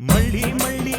மள்ளி மள்ளி